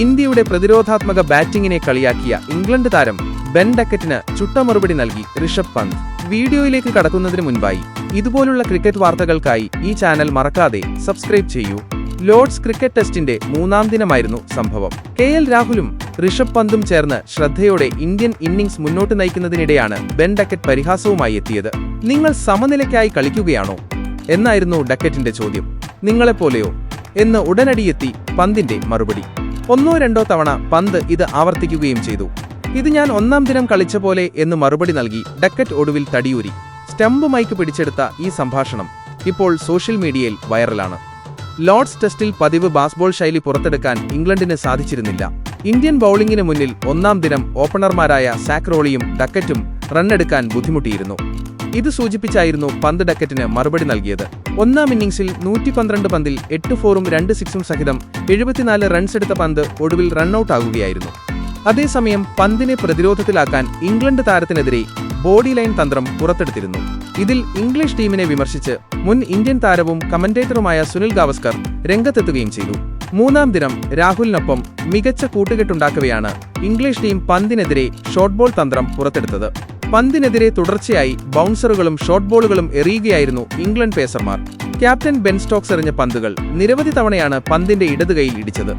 ഇന്ത്യയുടെ പ്രതിരോധാത്മക ബാറ്റിംഗിനെ കളിയാക്കിയ ഇംഗ്ലണ്ട് താരം ബെൻ ഡക്കറ്റിന് ചുട്ട മറുപടി നൽകി ഋഷഭ് പന്ത്. വീഡിയോയിലേക്ക് കടക്കുന്നതിന് മുൻപായി ഇതുപോലുള്ള ക്രിക്കറ്റ് വാർത്തകൾക്കായി ഈ ചാനൽ മറക്കാതെ സബ്സ്ക്രൈബ് ചെയ്യൂ. ലോർഡ്സ് ക്രിക്കറ്റ് ടെസ്റ്റിന്റെ മൂന്നാം ദിനമായിരുന്നു സംഭവം. കെ എൽ രാഹുലും ഋഷഭ് പന്തും ചേർന്ന് ശ്രദ്ധയോടെ ഇന്ത്യൻ ഇന്നിംഗ്സ് മുന്നോട്ട് നയിക്കുന്നതിനിടെയാണ് ബെൻ ഡക്കറ്റ് പരിഹാസവുമായി എത്തിയത്. നിങ്ങൾ സമനിലയ്ക്കായി കളിക്കുകയാണോ? എന്നായിരുന്നു ഡക്കറ്റിന്റെ ചോദ്യം. നിങ്ങളെപ്പോലെയോ? എന്ന് ഉടനടിയെത്തി പന്തിന്റെ മറുപടി. ഒന്നോ രണ്ടോ തവണ പന്ത് ഇത് ആവർത്തിക്കുകയും ചെയ്തു. ഇത് ഞാൻ ഒന്നാം ദിനം കളിച്ച പോലെ എന്ന് മറുപടി നൽകി ഡക്കറ്റ് ഒടുവിൽ തടിയൂരി. സ്റ്റംപ് മൈക്ക് പിടിച്ചെടുത്ത ഈ സംഭാഷണം ഇപ്പോൾ സോഷ്യൽ മീഡിയയിൽ വൈറലാണ്. ലോർഡ്സ് ടെസ്റ്റിൽ പതിവ് ബാസ്ബോൾ ശൈലി പുറത്തെടുക്കാൻ ഇംഗ്ലണ്ടിന് സാധിച്ചിരുന്നില്ല. ഇന്ത്യൻ ബൌളിംഗിന് മുന്നിൽ ഒന്നാം ദിനം ഓപ്പണർമാരായ സാക്രോളിയും ഡക്കറ്റും റണ്ണെടുക്കാൻ ബുദ്ധിമുട്ടിയിരുന്നു. ഇത് സൂചിപ്പിച്ചായിരുന്നു പന്ത് ഡക്കറ്റിന് മറുപടി നൽകിയത്. ഒന്നാം ഇന്നിംഗ്സിൽ നൂറ്റി പന്ത്രണ്ട് പന്തിൽ എട്ട് ഫോറും രണ്ട് സിക്സും സഹിതം എഴുപത്തിനാല് റൺസ് എടുത്ത പന്ത് ഒടുവിൽ റൺഔട്ട് ആകുകയായിരുന്നു. അതേസമയം പന്തിനെ പ്രതിരോധത്തിലാക്കാൻ ഇംഗ്ലണ്ട് താരത്തിനെതിരെ ബോഡി ലൈൻ തന്ത്രം പുറത്തെടുത്തിരുന്നു. ഇതിൽ ഇംഗ്ലീഷ് ടീമിനെ വിമർശിച്ച് മുൻ ഇന്ത്യൻ താരവും കമന്റേറ്ററുമായ സുനിൽ ഗാവസ്കർ രംഗത്തെത്തുകയും ചെയ്തു. മൂന്നാം ദിനം രാഹുലിനൊപ്പം മികച്ച കൂട്ടുകെട്ടുണ്ടാക്കവെയാണ് ഇംഗ്ലീഷ് ടീം പന്തിനെതിരെ ഷോർട്ട് ബോൾ തന്ത്രം പുറത്തെടുത്തത്. പന്തിനെതിരെ തുടർച്ചയായി ബൗൺസറുകളും ഷോർട്ട് ബോളുകളും എറിയുകയായിരുന്നു ഇംഗ്ലണ്ട് പേസർമാർ. ക്യാപ്റ്റൻ ബെൻ സ്റ്റോക്സ് എറിഞ്ഞ പന്തുകൾ നിരവധി തവണയാണ് പന്തിന്റെ ഇടതുകൈയിൽ ഇടിച്ചത്.